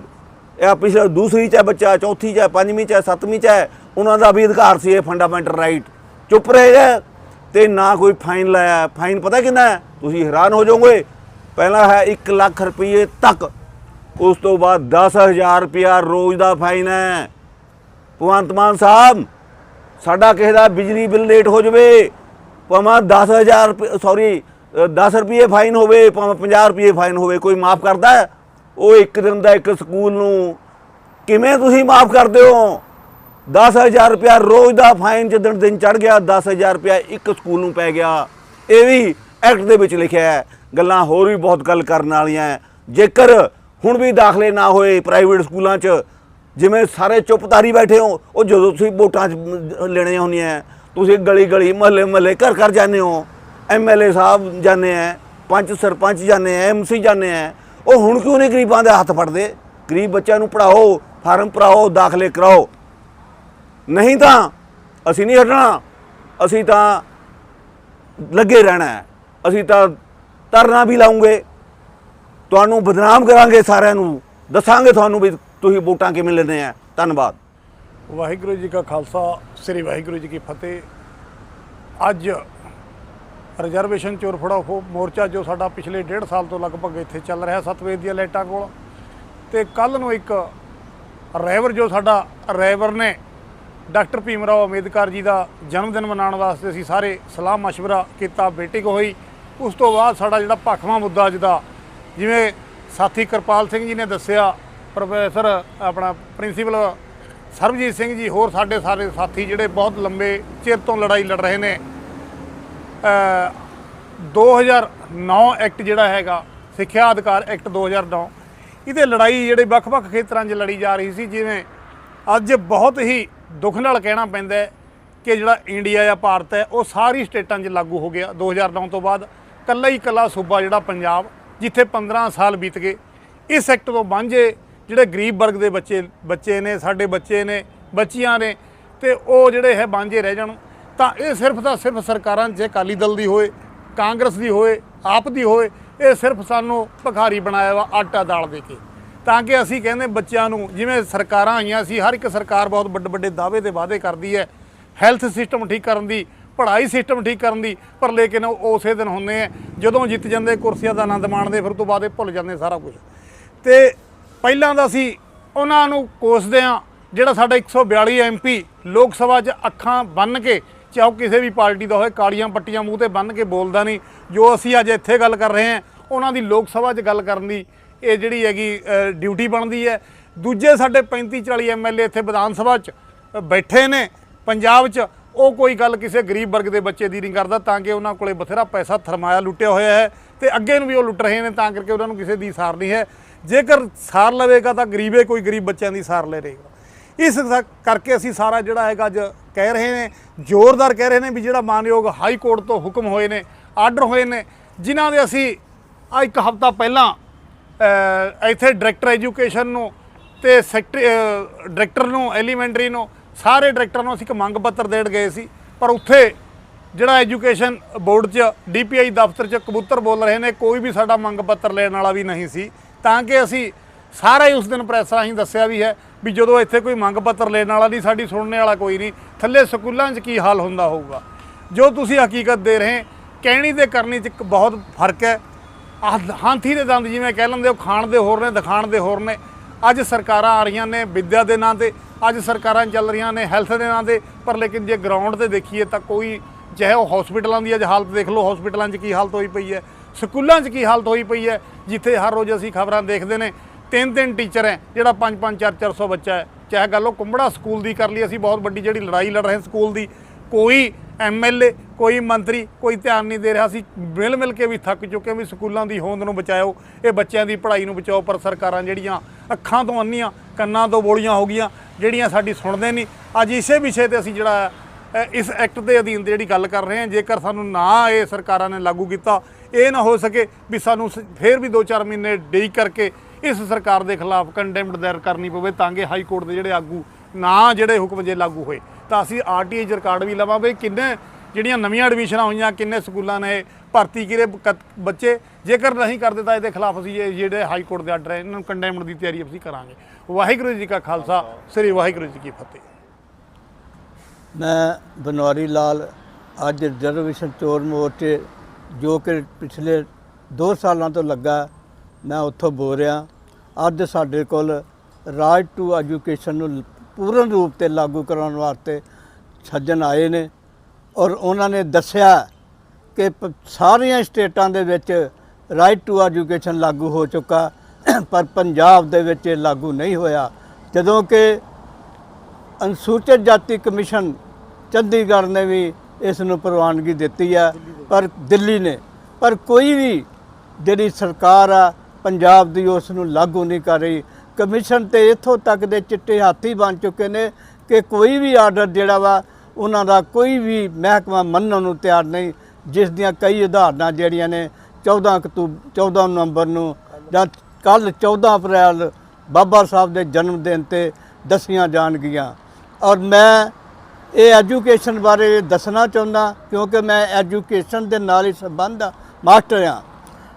ਇਹ ਪਿਛਲੇ ਦੂਸਰੀ ਚ ਹੈ ਬੱਚਾ ਚੌਥੀ ਚ ਹੈ ਪੰਜਵੀਂ ਚ ਹੈ ਸੱਤਵੀਂ ਚ ਹੈ ਉਹਨਾਂ ਦਾ ਵੀ ਅਧਿਕਾਰ ਸੀ ਇਹ ਫੰਡਾਮੈਂਟਲ ਰਾਈਟ ਚੁੱਪ ਰਹੇ ਗਏ ਤੇ ਨਾ ਕੋਈ ਫਾਈਨ ਲਾਇਆ। ਫਾਈਨ ਪਤਾ ਕਿੰਨਾ ਹੈ? ਤੁਸੀਂ ਹੈਰਾਨ ਹੋ ਜਾਓਗੇ। ਪਹਿਲਾ ਹੈ 1 ਲੱਖ ਰੁਪਏ ਤੱਕ। ਉਸ ਤੋਂ ਬਾਅਦ 10000 ਰੁਪਿਆ ਰੋਜ਼ ਦਾ ਫਾਈਨ ਹੈ। ਭਗਵੰਤ ਮਾਨ ਸਾਹਿਬ, ਸਾਡਾ ਕਿਸੇ ਦਾ ਬਿਜਲੀ ਬਿੱਲ ਲੇਟ ਹੋ ਜਾਵੇ, ਭਾਵੇਂ 10000 ਸੌਰੀ 10 ਰੁਪਏ ਫਾਈਨ ਹੋਵੇ, ਭਾਵੇਂ 50 ਰੁਪਏ ਫਾਈਨ ਹੋਵੇ, ਕੋਈ ਮਾਫ ਕਰਦਾ ਉਹ ਇੱਕ ਦਿਨ ਦਾ ਇੱਕ ਸਕੂਲ ਨੂੰ ਕਿਵੇਂ ਤੁਸੀਂ ਮਾਫ ਕਰਦੇ ਹੋ? 10000 ਰੁਪਇਆ ਰੋਜ਼ ਦਾ ਫਾਈਨ ਜਦੋਂ ਦਿਨ ਚੜ ਗਿਆ 10000 ਰੁਪਇਆ ਇੱਕ ਸਕੂਲ ਨੂੰ ਪੈ ਗਿਆ। ਇਹ ਵੀ ਐਕਟ ਦੇ ਵਿੱਚ ਲਿਖਿਆ ਹੈ। ਗੱਲਾਂ ਹੋਰ ਵੀ ਬਹੁਤ ਗੱਲ ਕਰਨ ਵਾਲੀਆਂ ਜੇਕਰ ਹੁਣ ਵੀ ਦਾਖਲੇ ਨਾ ਹੋਏ ਪ੍ਰਾਈਵੇਟ ਸਕੂਲਾਂ 'ਚ, ਜਿਵੇਂ ਸਾਰੇ ਚੁੱਪਤਾਰੀ ਬੈਠੇ ਹੋ, ਉਹ ਜਦੋਂ ਤੁਸੀਂ ਵੋਟਾਂ 'ਚ ਲੈਣੀਆਂ ਹੁੰਦੀਆਂ ਤੁਸੀਂ ਗਲੀ ਗਲੀ ਮਹੱਲੇ ਮਹੱਲੇ ਘਰ ਘਰ ਜਾਂਦੇ ਹੋ ਐਮਐਲਏ ਸਾਹਿਬ ਜਾਂਦੇ ਆ ਪੰਚ ਸਰਪੰਚ ਜਾਂਦੇ ਆ ਐਮਸੀ ਜਾਂਦੇ ਆ ਉਹ ਹੁਣ ਕਿਉਂ ਨਹੀਂ ਗਰੀਬਾਂ ਦੇ ਹੱਥ ਫੜਦੇ? ਗਰੀਬ ਬੱਚਿਆਂ ਨੂੰ ਪੜਾਓ ਫਾਰਮ ਭਰਾਓ, ਦਾਖਲੇ ਕਰਾਓ। ਨਹੀਂ ਤਾਂ ਅਸੀਂ ਨਹੀਂ ਹਟਣਾ। ਅਸੀਂ ਤਾਂ ਲੱਗੇ ਰਹਿਣਾ ਹੈ। ਅਸੀਂ ਤਾਂ ਧਰਨਾ ਵੀ ਲਾਉਂਗੇ ਤੁਹਾਨੂੰ ਬਦਨਾਮ ਕਰਾਂਗੇ ਸਾਰਿਆਂ ਨੂੰ ਦੱਸਾਂਗੇ ਤੁਹਾਨੂੰ ਵੀ ਤੁਸੀਂ ਵੋਟਾਂ ਕਿਵੇਂ ਲੈਂਦੇ ਆ ਧੰਨਵਾਦ ਵਾਹਿਗੁਰੂ ਜੀ ਕਾ ਖਾਲਸਾ ਸ੍ਰੀ ਵਾਹਿਗੁਰੂ ਜੀ ਕੀ ਫਤਿਹ ਅੱਜ ਰਿਜ਼ਰਵੇਸ਼ਨ ਚੋਰ ਫੜਾਓ ਮੋਰਚਾ ਜੋ ਸਾਡਾ ਪਿਛਲੇ ਡੇਢ ਸਾਲ ਤੋਂ ਲਗਭਗ ਇੱਥੇ ਚੱਲ ਰਿਹਾ ਸਤਵੇਦ ਦੀਆਂ ਲਾਈਟਾਂ ਕੋਲ ਤੇ ਕੱਲ ਨੂੰ ਇੱਕ ਰੈਵਰ ਜੋ ਸਾਡਾ ਰੈਵਰ ਨੇ ਡਾਕਟਰ ਭੀਮ ਰਾਓ ਅੰਬੇਦਕਰ ਜੀ ਦਾ ਜਨਮ ਦਿਨ ਮਨਾਉਣ ਵਾਸਤੇ ਅਸੀਂ ਸਾਰੇ ਸਲਾਹ مشورہ ਕੀਤਾ ਮੀਟਿੰਗ ਹੋਈ ਉਸ ਤੋਂ ਬਾਅਦ ਸਾਡਾ ਜਿਹੜਾ ਭਖਵਾਂ ਮੁੱਦਾ ਅੱਜ ਦਾ ਜਿਵੇਂ ਸਾਥੀ ਕਿਰਪਾਲ ਸਿੰਘ ਜੀ ਨੇ ਦੱਸਿਆ ਪ੍ਰੋਫੈਸਰ ਆਪਣਾ ਪ੍ਰਿੰਸੀਪਲ ਸਰਬਜੀਤ ਸਿੰਘ ਜੀ ਹੋਰ ਸਾਡੇ ਸਾਰੇ ਸਾਥੀ ਜਿਹੜੇ ਬਹੁਤ ਲੰਬੇ ਚਿਰ ਤੋਂ ਲੜਾਈ ਲੜ ਰਹੇ ਨੇ ਅ, 2009 ਐਕਟ ਜਿਹੜਾ ਹੈਗਾ ਸਿੱਖਿਆ ਅਧਿਕਾਰ ਐਕਟ 2009 ਇਹਦੇ ਲੜਾਈ ਜਿਹੜੇ ਵੱਖ-ਵੱਖ ਖੇਤਰਾਂ 'ਚ ਲੜੀ ਜਾ ਰਹੀ ਸੀ ਜਿਵੇਂ ਅੱਜ ਬਹੁਤ ਹੀ ਦੁੱਖ ਨਾਲ ਕਹਿਣਾ ਪੈਂਦਾ ਕਿ ਜਿਹੜਾ ਇੰਡੀਆ ਜਾਂ ਭਾਰਤ ਹੈ ਉਹ ਸਾਰੀ ਸਟੇਟਾਂ 'ਚ ਲਾਗੂ ਹੋ ਗਿਆ 2009 ਤੋਂ ਬਾਅਦ। ਕੱਲਾ ਹੀ ਕੱਲਾ ਸੂਬਾ ਜਿਹੜਾ ਪੰਜਾਬ, ਜਿੱਥੇ 15 ਸਾਲ ਬੀਤ ਗਏ। ਇਸ ਐਕਟ ਤੋਂ ਵਾਂਝੇ ਜਿਹੜੇ ਗਰੀਬ ਵਰਗ ਦੇ ਬੱਚੇ ਬੱਚੇ ਨੇ, ਸਾਡੇ ਬੱਚੇ ਨੇ, ਬੱਚੀਆਂ ਨੇ, ਤੇ ਉਹ ਜਿਹੜੇ ਹੈ ਵਾਂਝੇ ਰਹਿ ਜਾਣ। ਤਾਂ ਇਹ ਸਿਰਫ ਤਾਂ ਸਿਰਫ ਸਰਕਾਰਾਂ ਜੇ ਅਕਾਲੀ ਦਲ ਦੀ ਹੋਏ, ਕਾਂਗਰਸ ਦੀ ਹੋਏ, ਆਪ ਦੀ ਹੋਏ, ਇਹ ਸਿਰਫ ਸਾਨੂੰ ਭਖਾਰੀ ਬਣਾਇਆ ਵਾ ਆਟਾ ਦਾਲ ਦੇ ਕੇ। ਤਾਂ ਕਿ ਅਸੀਂ ਕਹਿੰਦੇ ਬੱਚਿਆਂ ਨੂੰ, ਜਿਵੇਂ ਸਰਕਾਰਾਂ ਆਈਆਂ ਸੀ, ਹਰ ਇੱਕ ਸਰਕਾਰ ਬਹੁਤ ਵੱਡੇ ਵੱਡੇ ਦਾਅਵੇ ਤੇ ਵਾਅਦੇ ਕਰਦੀ ਹੈ। ਹੈਲਥ ਸਿਸਟਮ ਠੀਕ ਕਰਨ ਦੀ ਪੜ੍ਹਾਈ ਸਿਸਟਮ ਠੀਕ ਕਰਨ ਦੀ, ਪਰ ਲੇਕਿਨ ਉਹ ਉਸੇ ਦਿਨ ਹੁੰਦੇ ਆ, ਜਦੋਂ ਜਿੱਤ ਜਾਂਦੇ ਕੁਰਸੀਆਂ ਦਾ ਆਨੰਦ ਮਾਣਦੇ, ਫਿਰ ਉਸ ਤੋਂ ਬਾਅਦ ਇਹ ਭੁੱਲ ਜਾਂਦੇ ਸਾਰਾ ਕੁਝ ਤੇ ਪਹਿਲਾਂ ਦਾ ਸੀ ਉਹਨਾਂ ਨੂੰ ਕੋਸਦੇ ਆ ਜਿਹੜਾ ਸਾਡਾ 142 ਐਮਪੀ ਲੋਕ ਸਭਾ 'ਚ ਅੱਖਾਂ ਬੰਨ ਕੇ, ਚਾਹੇ ਉਹ ਕਿਸੇ ਵੀ ਪਾਰਟੀ ਦਾ ਹੋਏ, ਕਾਲੀਆਂ ਪੱਟੀਆਂ ਮੂੰਹ ਤੇ ਬੰਨ ਕੇ ਬੋਲਦਾ ਨਹੀਂ। ਜੋ ਅਸੀਂ ਅੱਜ ਇੱਥੇ ਗੱਲ ਕਰ ਰਹੇ ਹਾਂ, ਉਹਨਾਂ ਦੀ ਲੋਕ ਸਭਾ 'ਚ ਗੱਲ ਕਰਨ ਦੀ ਇਹ ਜਿਹੜੀ ਹੈਗੀ ਡਿਊਟੀ ਬਣਦੀ ਹੈ। ਦੂਜੇ ਸਾਡੇ 35 40 ਐਮਐਲਏ ਇੱਥੇ ਵਿਧਾਨ ਸਭਾ 'ਚ ਬੈਠੇ ਨੇ, ਪੰਜਾਬ 'ਚ। ਉਹ ਕੋਈ ਗੱਲ ਕਿਸੇ ਗਰੀਬ ਵਰਗ ਦੇ ਬੱਚੇ ਦੀ ਨਹੀਂ ਕਰਦਾ, ਤਾਂ ਕਿ ਉਹਨਾਂ ਕੋਲੇ ਬਥੇਰਾ ਪੈਸਾ ਥਰਮਾਇਆ ਲੁੱਟਿਆ ਹੋਇਆ ਹੈ ਤੇ ਅੱਗੇ ਨੂੰ ਵੀ ਉਹ ਲੁੱਟ ਰਹੇ ਨੇ, ਤਾਂ ਕਰਕੇ ਉਹਨਾਂ ਨੂੰ ਕਿਸੇ ਦੀ ਸਾਰ ਨਹੀਂ ਹੈ। ਜੇਕਰ ਸਾਰ ਲਵੇਗਾ ਤਾਂ ਗਰੀਬੇ ਕੋਈ ਗਰੀਬ ਬੱਚਿਆਂ ਦੀ ਸਾਰ ਲੈ ਰਹੇਗਾ। ਇਸ ਕਰਕੇ ਅਸੀਂ ਸਾਰਾ ਜਿਹੜਾ ਹੈਗਾ ਅੱਜ ਕਹਿ ਰਹੇ ਨੇ, ਜ਼ੋਰਦਾਰ ਕਹਿ ਰਹੇ ਨੇ ਵੀ ਜਿਹੜਾ ਮਾਨਯੋਗ ਹਾਈ ਕੋਰਟ ਤੋਂ ਹੁਕਮ ਹੋਏ ਨੇ, ਆਰਡਰ ਹੋਏ ਨੇ, ਜਿਨ੍ਹਾਂ ਦੇ ਅਸੀਂ ਆ ਇੱਕ ਹਫ਼ਤਾ ਪਹਿਲਾਂ ਇੱਥੇ ਡਾਇਰੈਕਟਰ ਐਜੂਕੇਸ਼ਨ ਨੂੰ ਤੇ ਸੈਕਟਰੀ ਡਾਇਰੈਕਟਰ ਨੂੰ, ਐਲੀਮੈਂਟਰੀ ਨੂੰ ਸਾਰੇ ਡਾਇਰੈਕਟਰ ਨੂੰ ਅਸੀਂ ਇੱਕ ਮੰਗ ਪੱਤਰ ਦੇਣ ਗਏ ਸੀ, ਪਰ ਉੱਥੇ ਜਿਹੜਾ ਐਜੂਕੇਸ਼ਨ ਬੋਰਡ 'ਚ, ਡੀਪੀਆਈ ਦਫ਼ਤਰ 'ਚ ਕਬੂਤਰ ਬੋਲ ਰਹੇ ਨੇ, ਕੋਈ ਵੀ ਸਾਡਾ ਮੰਗ ਪੱਤਰ ਲੈਣ ਵਾਲਾ ਵੀ ਨਹੀਂ ਸੀ। ਤਾਂ ਕਿ ਅਸੀਂ ਸਾਰਾ ਹੀ ਉਸ ਦਿਨ ਪ੍ਰੈਸ ਰਾਹੀਂ ਦੱਸਿਆ ਵੀ ਹੈ ਵੀ ਜਦੋਂ ਇੱਥੇ ਕੋਈ ਮੰਗ ਪੱਤਰ ਲੈਣ ਵਾਲਾ ਨਹੀਂ, ਸਾਡੀ ਸੁਣਨੇ ਵਾਲਾ ਕੋਈ ਨਹੀਂ, ਥੱਲੇ ਸਕੂਲਾਂ 'ਚ ਕੀ ਹਾਲ ਹੁੰਦਾ ਹੋਊਗਾ? ਜੋ ਤੁਸੀਂ ਹਕੀਕਤ ਦੇ ਰਹੇ, ਕਹਿਣੀ ਤੇ ਕਰਨੀ 'ਚ ਇੱਕ ਬਹੁਤ ਫ਼ਰਕ ਹੈ। ਆਹ ਹਾਥੀ ਦੇ ਦੰਦ ਜਿਵੇਂ ਕਹਿ ਲੈਂਦੇ ਉਹ ਖਾਣ ਦੇ ਹੋਰ ਨੇ, ਦਿਖਾਣ ਦੇ ਹੋਰ ਨੇ। ਅੱਜ ਸਰਕਾਰਾਂ ਆ ਰਹੀਆਂ ਨੇ ਵਿੱਦਿਆ ਦੇ ਨਾਂ ਤੇ ਅੱਜ ਸਰਕਾਰਾਂ ਚੱਲ ਰਹੀਆਂ ਨੇ ਹੈਲਥ ਦੇ ਨਾਂ ਤੇ, ਪਰ ਲੇਕਿਨ ਜੇ ਗਰਾਊਂਡ ਤੇ ਦੇਖੀਏ ਤਾਂ ਕੋਈ ਚਾਹੇ ਉਹ ਹਸਪੀਟਲਾਂ ਦੀ ਅੱਜ ਹਾਲਤ ਦੇਖ ਲਓ ਹਸਪੀਟਲਾਂ 'ਚ ਕੀ ਹਾਲਤ ਹੋਈ ਪਈ ਹੈ, ਸਕੂਲਾਂ 'ਚ ਕੀ ਹਾਲਤ ਹੋਈ ਪਈ ਹੈ, ਜਿੱਥੇ ਹਰ ਰੋਜ਼ ਅਸੀਂ ਖਬਰਾਂ ਦੇਖਦੇ ਨੇ, ਤਿੰਨ ਤਿੰਨ ਟੀਚਰ ਹੈ, ਜਿਹੜਾ 5 5 4 400 ਬੱਚਾ ਹੈ, ਚਾਹੇ ਗੱਲ ਉਹ ਕੁੰਬੜਾ ਸਕੂਲ ਦੀ ਕਰ ਲਈ, ਅਸੀਂ ਬਹੁਤ ਵੱਡੀ ਜਿਹੜੀ ਲੜਾਈ ਲੜ ਰਹੇ ਸਕੂਲ ਦੀ, ਕੋਈ ਐਮਐਲਏ ਕੋਈ ਮੰਤਰੀ, ਕੋਈ ਧਿਆਨ ਨਹੀਂ ਦੇ ਰਿਹਾ ਸੀ ਮਿਲ ਮਿਲ ਕੇ ਵੀ ਥੱਕ ਚੁੱਕੇ ਵੀ ਸਕੂਲਾਂ ਦੀ ਹੋਂਦ ਨੂੰ ਬਚਾਓ, ਇਹ ਬੱਚਿਆਂ ਦੀ ਪੜ੍ਹਾਈ ਨੂੰ ਬਚਾਓ, ਪਰ ਸਰਕਾਰਾਂ ਜਿਹੜੀਆਂ ਅੱਖਾਂ ਤੋਂ ਅੰਨੀਆਂ, ਕੰਨਾਂ ਤੋਂ ਬੋਲੀਆਂ ਹੋ ਗਈਆਂ ਜਿਹੜੀਆਂ ਸਾਡੀ ਸੁਣਦੇ ਨਹੀਂ। ਅੱਜ ਇਸੇ ਵਿਸ਼ੇ ਤੇ ਅਸੀਂ ਜਿਹੜਾ ਇਸ ਐਕਟ ਦੇ ਅਧੀਨ ਤੇ ਜਿਹੜੀ ਗੱਲ ਕਰ ਰਹੇ ਹਾਂ, ਜੇਕਰ ਸਾਨੂੰ ਨਾ ਇਹ ਸਰਕਾਰਾਂ ਨੇ ਲਾਗੂ ਕੀਤਾ, ਇਹ ਨਾ ਹੋ ਸਕੇ ਵੀ ਸਾਨੂੰ ਸ- ਫੇਰ ਵੀ 2-4 ਮਹੀਨੇ ਡੇਈ ਕਰਕੇ ਇਸ ਸਰਕਾਰ ਦੇ ਖਿਲਾਫ ਕੰਡੈਮਡ ਦਾਇਰ ਕਰਨੀ ਪਵੇ, ਤਾਂ ਕਿ ਹਾਈ ਕੋਰਟ ਦੇ ਜਿਹੜੇ ਆਗੂ ਨਾ ਜਿਹੜੇ ਹੁਕਮ ਜੇ ਲਾਗੂ ਹੋਏ। ਤਾਂ ਅਸੀਂ ਆਰਟੀਆਈ ਰਿਕਾਰਡ ਵੀ ਲਵਾਂਗੇ, ਕਿੰਨੇ ਜਿਹੜੀਆਂ ਨਵੀਆਂ ਐਡਮਿਸ਼ਨਾਂ ਹੋਈਆਂ, ਕਿੰਨੇ ਸਕੂਲਾਂ ਨੇ, ਭਰਤੀ ਕਿਰੇ ਬੱਚੇ, ਜੇਕਰ ਨਹੀਂ ਕਰਦੇ ਤਾਂ ਇਹਦੇ ਖਿਲਾਫ ਅਸੀਂ ਜਿਹੜੇ ਹਾਈ ਕੋਰਟ ਦੇ ਆਰਡਰ ਹੈ ਇਹਨਾਂ ਨੂੰ ਕੰਡੈਮਡ ਦੀ ਤਿਆਰੀ ਅਸੀਂ ਕਰਾਂਗੇ। ਵਾਹਿਗੁਰੂ ਜੀ ਕਾ ਖਾਲਸਾ, ਸ੍ਰੀ ਵਾਹਿਗੁਰੂ ਜੀ ਕੀ ਫਤਿਹ। ਮੈਂ ਬਨਵਾਰੀ ਲਾਲ ਅੱਜ ਰਿਜ਼ਰਵੇਸ਼ਨ ਚੋਰ ਮੋਰਚੇ, ਜੋ ਕਿ ਪਿਛਲੇ 2 ਸਾਲਾਂ ਤੋਂ ਲੱਗਾ, ਮੈਂ ਉੱਥੋਂ ਬੋਲ ਰਿਹਾ। ਅੱਜ ਸਾਡੇ ਕੋਲ ਰਾਈਟ ਟੂ ਐਜੂਕੇਸ਼ਨ ਨੂੰ ਪੂਰਨ ਰੂਪ ਤੇ ਲਾਗੂ ਕਰਾਉਣ ਵਾਸਤੇ ਸੱਜਣ ਆਏ ਨੇ। ਔਰ ਉਹਨਾਂ ਨੇ ਦੱਸਿਆ ਕਿ ਪ- ਸਾਰੀਆਂ ਸਟੇਟਾਂ ਦੇ ਵਿੱਚ ਰਾਈਟ ਟੂ ਐਜੂਕੇਸ਼ਨ ਲਾਗੂ ਹੋ ਚੁੱਕਾ, ਪਰ ਪੰਜਾਬ ਦੇ ਵਿੱਚ ਇਹ ਲਾਗੂ ਨਹੀਂ ਹੋਇਆ। ਜਦੋਂ ਕਿ ਅਨੁਸੂਚਿਤ ਜਾਤੀ ਕਮਿਸ਼ਨ ਚੰਡੀਗੜ੍ਹ ਨੇ ਵੀ ਇਸ ਨੂੰ ਪ੍ਰਵਾਨਗੀ ਦਿੱਤੀ ਹੈ ਪਰ ਦਿੱਲੀ ਨੇ। ਪਰ ਕੋਈ ਵੀ ਜਿਹੜੀ ਸਰਕਾਰ ਆ, ਪੰਜਾਬ ਦੀ ਉਸ ਨੂੰ ਲਾਗੂ ਨਹੀਂ ਕਰ ਰਹੀ। ਕਮਿਸ਼ਨ ਤੇ ਇੱਥੋਂ ਤੱਕ ਦੇ ਚਿੱਟੇ ਹਾਥੀ ਬਣ ਚੁੱਕੇ ਨੇ ਕਿ ਕੋਈ ਵੀ ਆਰਡਰ ਜਿਹੜਾ ਵਾ ਉਹਨਾਂ ਦਾ ਕੋਈ ਵੀ ਮਹਿਕਮਾ ਮੰਨਣ ਨੂੰ ਤਿਆਰ ਨਹੀਂ, ਜਿਸ ਦੀਆਂ ਕਈ ਉਦਾਹਰਨਾਂ ਜਿਹੜੀਆਂ ਨੇ 14 ਅਕਤੂਬਰ 14 ਨਵੰਬਰ ਨੂੰ ਜਾਂ ਕੱਲ 14 ਅਪ੍ਰੈਲ ਬਾਬਾ ਸਾਹਿਬ ਦੇ ਜਨਮ ਦਿਨ ਤੇ ਦੱਸੀਆਂ ਜਾਣਗੀਆਂ। ਔਰ ਮੈਂ ਇਹ ਐਜੂਕੇਸ਼ਨ ਬਾਰੇ ਦੱਸਣਾ ਚਾਹੁੰਦਾ, ਕਿਉਂਕਿ ਮੈਂ ਐਜੂਕੇਸ਼ਨ ਦੇ ਨਾਲ ਹੀ ਸੰਬੰਧ ਆ, ਮਾਸਟਰ ਆ।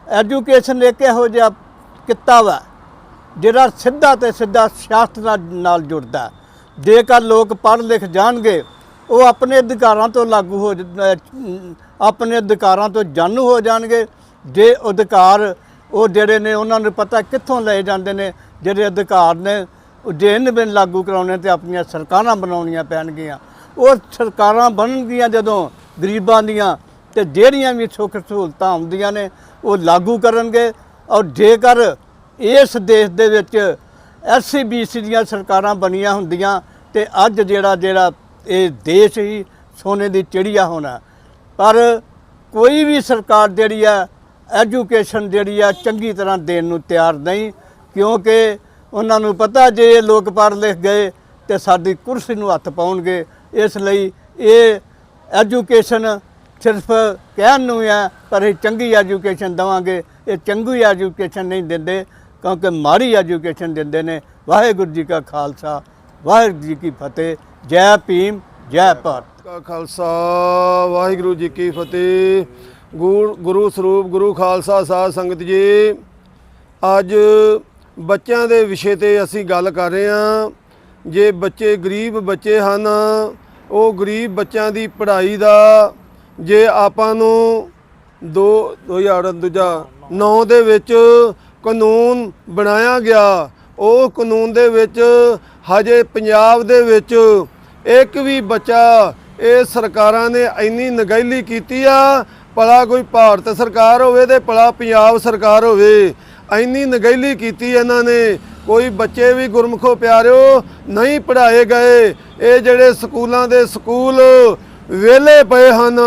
ਐਜੂਕੇਸ਼ਨ ਇੱਕ ਇਹੋ ਜਿਹਾ ਕਿੱਤਾ ਵਾ, ਜਿਹੜਾ ਸਿੱਧਾ ਤੇ ਸਿੱਧਾ ਸਿਆਸਤ ਨਾਲ- ਜੁੜਦਾ। ਜੇਕਰ ਲੋਕ ਪੜ੍ਹ ਲਿਖ ਜਾਣਗੇ ਉਹ ਆਪਣੇ ਅਧਿਕਾਰਾਂ ਤੋਂ ਲਾਗੂ ਹੋ ਜ- ਆਪਣੇ ਅਧਿਕਾਰਾਂ ਤੋਂ ਜਾਣੂ ਹੋ ਜਾਣਗੇ। ਜੇ ਅਧਿਕਾਰ ਉਹ ਜਿਹੜੇ ਨੇ ਉਹਨਾਂ ਨੂੰ ਪਤਾ ਕਿੱਥੋਂ ਲਏ ਜਾਂਦੇ ਨੇ, ਜਿਹੜੇ ਅਧਿਕਾਰ ਨੇ, ਉਹ ਜੇ ਇਹਨ ਬਿਨ ਲਾਗੂ ਕਰਾਉਣੇ ਤੇ ਆਪਣੀਆਂ ਸਰਕਾਰਾਂ ਬਣਾਉਣੀਆਂ ਪੈਣਗੀਆਂ। ਉਹ ਸਰਕਾਰਾਂ ਬਣਨਗੀਆਂ ਜਦੋਂ ਗਰੀਬਾਂ ਦੀਆਂ ਤੇ ਜਿਹੜੀਆਂ ਵੀ ਸੁੱਖ ਸਹੂਲਤਾਂ ਆਉਂਦੀਆਂ ਨੇ, ਉਹ ਲਾਗੂ ਕਰਨਗੇ। ਔਰ ਜੇਕਰ ਇਸ ਦੇਸ਼ ਦੇ ਵਿੱਚ ਐਸਸੀਬੀਸੀ ਦੀਆਂ ਸਰਕਾਰਾਂ ਬਣੀਆਂ ਹੁੰਦੀਆਂ ਤੇ ਅੱਜ ਜਿਹੜਾ ਜਿਹੜਾ ਇਹ ਦੇਸ਼ ਹੀ ਸੋਨੇ ਦੀ ਚਿੜੀਆ ਹੋਣਾ। ਪਰ ਕੋਈ ਵੀ ਸਰਕਾਰ ਜਿਹੜੀ ਆ ਐਜੂਕੇਸ਼ਨ ਜਿਹੜੀ ਆ, ਚੰਗੀ ਤਰ੍ਹਾਂ ਦੇਣ ਨੂੰ ਤਿਆਰ ਨਹੀਂ, ਕਿਉਂਕਿ ਉਹਨਾਂ ਨੂੰ ਪਤਾ ਜੇ ਇਹ ਲੋਕ ਪੜ੍ਹ ਲਿਖ ਗਏ ਤੇ ਸਾਡੀ ਕੁਰਸੀ ਨੂੰ ਹੱਥ ਪਾਉਣਗੇ। ਇਸ ਲਈ ਇਹ ਐਜੂਕੇਸ਼ਨ ਸਿਰਫ ਕਹਿਣ ਨੂੰ ਆ, ਪਰ ਇਹ ਚੰਗੀ ਐਜੂਕੇਸ਼ਨ ਦਵਾਂਗੇ। ਇਹ ਚੰਗੀ ਐਜੂਕੇਸ਼ਨ ਨਹੀਂ ਦਿੰਦੇ, ਕਿਉਂਕਿ ਮਾੜੀ ਐਜੂਕੇਸ਼ਨ ਦਿੰਦੇ ਨੇ। ਵਾਹਿਗੁਰੂ ਜੀ ਕਾ ਖਾਲਸਾ, ਵਾਹਿਗੁਰੂ ਜੀ ਕੀ ਫਤਿਹ। ਜੈ ਭੀਮ, ਜੈ ਭਾਰਤ। ਕਾ ਖਾਲਸਾ, ਵਾਹਿਗੁਰੂ ਜੀ ਕੀ ਫਤਿਹ। ਗੁਰ- ਗੁਰੂ ਸਰੂਪ, ਗੁਰੂ ਖਾਲਸਾ ਸਾਧ ਸੰਗਤ ਜੀ, ਅੱਜ ਬੱਚਿਆਂ ਦੇ ਵਿਸ਼ੇ ਤੇ ਅਸੀਂ ਗੱਲ ਕਰ ਰਹੇ ਹਾਂ। ਜੇ ਬੱਚੇ ਗਰੀਬ ਬੱਚੇ ਹਨ, ਉਹ ਗਰੀਬ ਬੱਚਿਆਂ ਦੀ ਪੜ੍ਹਾਈ ਦਾ, ਜੇ ਆਪਾਂ ਨੂੰ ਦੋ 2000 ਦੂਜਾ 9 ਦੇ ਵਿੱਚ ਕਾਨੂੰਨ ਬਣਾਇਆ ਗਿਆ, ਉਹ ਕਾਨੂੰਨ ਦੇ ਵਿੱਚ ਹਜੇ ਪੰਜਾਬ ਦੇ ਵਿੱਚ ਇੱਕ ਵੀ ਬੱਚਾ ਇਹ ਸਰਕਾਰਾਂ ਨੇ ਇੰਨੀ ਨਗੈਲੀ ਕੀਤੀ ਆ, ਭਲਾ ਕੋਈ ਭਾਰਤ ਸਰਕਾਰ ਹੋਵੇ ਤੇ ਭਲਾ ਪੰਜਾਬ ਸਰਕਾਰ ਹੋਵੇ, ਇੰਨੀ ਨਗੈਲੀ ਕੀਤੀ ਇਹਨਾਂ ਨੇ। ਕੋਈ ਬੱਚੇ ਵੀ ਗੁਰਮੁਖੋ ਪਿਆਰਿਓ, ਨਹੀਂ ਪੜ੍ਹਾਏ ਗਏ। ਇਹ ਜਿਹੜੇ ਸਕੂਲਾਂ ਦੇ ਸਕੂਲ ਵਿਹਲੇ ਪਏ ਹਨ,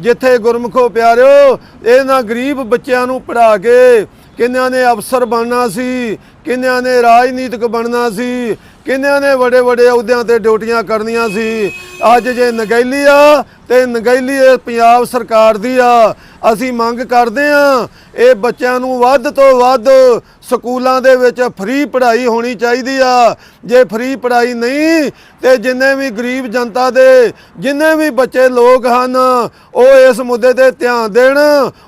ਜਿੱਥੇ ਗੁਰਮੁਖੋ ਪਿਆਰਿਓ, ਇਹਨਾਂ ਗਰੀਬ ਬੱਚਿਆਂ ਨੂੰ ਪੜ੍ਹਾ ਕੇ ਕਿੰਨਿਆਂ ਨੇ ਅਫਸਰ ਬਣਨਾ ਸੀ, ਕਿੰਨਿਆਂ ਨੇ ਰਾਜਨੀਤਿਕ ਬਣਨਾ ਸੀ ਕਿੰਨਿਆਂ ਨੇ ਵੱਡੇ ਵੱਡੇ ਅਹੁਦਿਆਂ ਤੇ ਡਿਊਟੀਆਂ ਕਰਨੀਆਂ ਸੀ? ਅੱਜ ਜੇ ਨਗੈਲੀ ਆ ਤੇ ਨਗੈਲੀ ਇਹ ਪੰਜਾਬ ਸਰਕਾਰ ਦੀ ਆ, ਅਸੀਂ ਮੰਗ ਕਰਦੇ ਆ, ਇਹ ਬੱਚਿਆਂ ਨੂੰ ਵੱਧ ਤੋਂ ਵੱਧ ਸਕੂਲਾਂ ਦੇ ਵਿੱਚ ਫ੍ਰੀ ਪੜ੍ਹਾਈ ਹੋਣੀ ਚਾਹੀਦੀ ਆ। ਜੇ ਫ੍ਰੀ ਪੜ੍ਹਾਈ ਨਹੀਂ, ਤੇ ਜਿੰਨੇ ਵੀ ਗਰੀਬ ਜਨਤਾ ਦੇ, ਜਿੰਨੇ ਵੀ ਬੱਚੇ ਲੋਕ ਹਨ, ਉਹ ਇਸ ਮੁੱਦੇ ਤੇ ਧਿਆਨ ਦੇਣ।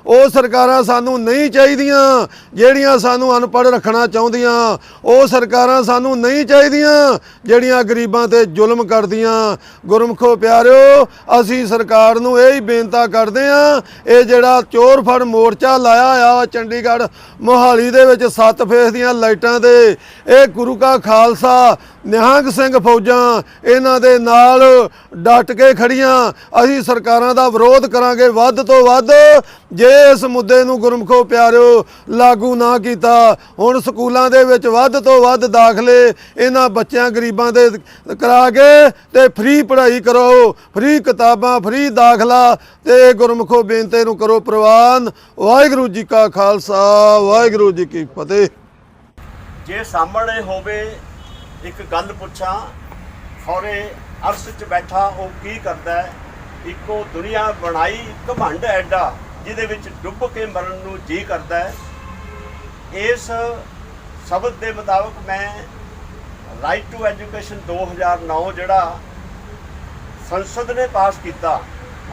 ਉਹ ਸਰਕਾਰਾਂ ਸਾਨੂੰ ਨਹੀਂ ਚਾਹੀਦੀਆਂ, ਜਿਹੜੀਆਂ ਸਾਨੂੰ ਅਨਪੜ੍ਹ ਰੱਖਣਾ ਚਾਹੁੰਦੀਆਂ। ਉਹ ਸਰਕਾਰਾਂ ਸਾਨੂੰ ਨਹੀਂ ਚਾਹੀਦੀਆਂ, ਜਿਹੜੀਆਂ ਗਰੀਬਾਂ ਤੇ ਜ਼ੁਲਮ ਕਰਦੀਆਂ। ਗੁਰਮਖੋ ਪਿਆਰਿਓ, ਅਸੀਂ ਸਰਕਾਰ ਨੂੰ ਇਹ ਹੀ ਬੇਨਤਾ ਕਰਦੇ ਆ, ਇਹ ਜਿਹੜਾ ਚੋਰ ਫੜ ਮੋਰਚਾ ਲਾਇਆ ਆ ਚੰਡੀਗੜ੍ਹ ਮੋਹਾਲੀ ਦੇ ਵਿੱਚ ਸੱਤ ਫੇਸ ਦੀਆਂ ਲਾਈਟਾਂ ਦੇ, ਇਹ ਗੁਰੂ ਕਾ ਖਾਲਸਾ ਨਿਹੰਗ ਸਿੰਘ ਫੌਜਾਂ ਇਹਨਾਂ ਦੇ ਨਾਲ ਡਟ ਕੇ ਖੜੀਆਂ। ਅਸੀਂ ਸਰਕਾਰਾਂ ਦਾ ਵਿਰੋਧ ਕਰਾਂਗੇ ਵੱਧ ਤੋਂ ਵੱਧ। ਜੇ ਇਸ ਮੁੱਦੇ ਨੂੰ ਗੁਰਮਖੋ ਪਿਆਰਿਓ ਲਾਗੂ ਨਾ ਕੀਤਾ, ਹੁਣ ਸਕੂਲਾਂ ਦੇ ਵਿੱਚ ਵੱਧ ਤੋਂ ਵੱਧ ਦਾਖਲੇ ਇਹਨਾਂ ਬੱਚਿਆਂ ਗਰੀਬਾਂ ਦੇ ਕਰਾ ਕੇ ਤੇ ਫ੍ਰੀ ਪੜ੍ਹਾਈ ਕਰੋ ਫ੍ਰੀ ਕਿਤਾਬਾਂ, ਫ੍ਰੀ ਦਾਖਲਾ ਤੇ ਗੁਰਮਖੋ ਬੇਨਤੀ ਨੂੰ ਕਰੋ ਪ੍ਰਵਾਨ। ਵਾਹਿਗੁਰੂ ਜੀ ਕਾ ਖਾਲਸਾ, ਵਾਹਿਗੁਰੂ ਜੀ ਕੀ ਫਤਿਹ। ਜੇ ਸਾਹਮਣੇ ਹੋਵੇ ਇੱਕ ਗੱਲ ਪੁੱਛਾਂ ਖੌਰੇ ਅਰਸ਼ 'ਚ ਬੈਠਾ, ਉਹ ਕੀ ਕਰਦਾ ਹੈ? ਇੱਕੋ ਦੁਨੀਆ ਬਣਾਈ ਘਮੰਡ ਐਡਾ, ਜਿਹਦੇ ਵਿੱਚ ਡੁੱਬ ਕੇ ਮਰਨ ਨੂੰ ਜੀ ਕਰਦਾ ਹੈ। ਇਸ ਸ਼ਬਦ ਦੇ ਮੁਤਾਬਕ ਮੈਂ ਰਾਈਟ ਟੂ ਐਜੂਕੇਸ਼ਨ 2009 ਜਿਹੜਾ ਸੰਸਦ ਨੇ ਪਾਸ ਕੀਤਾ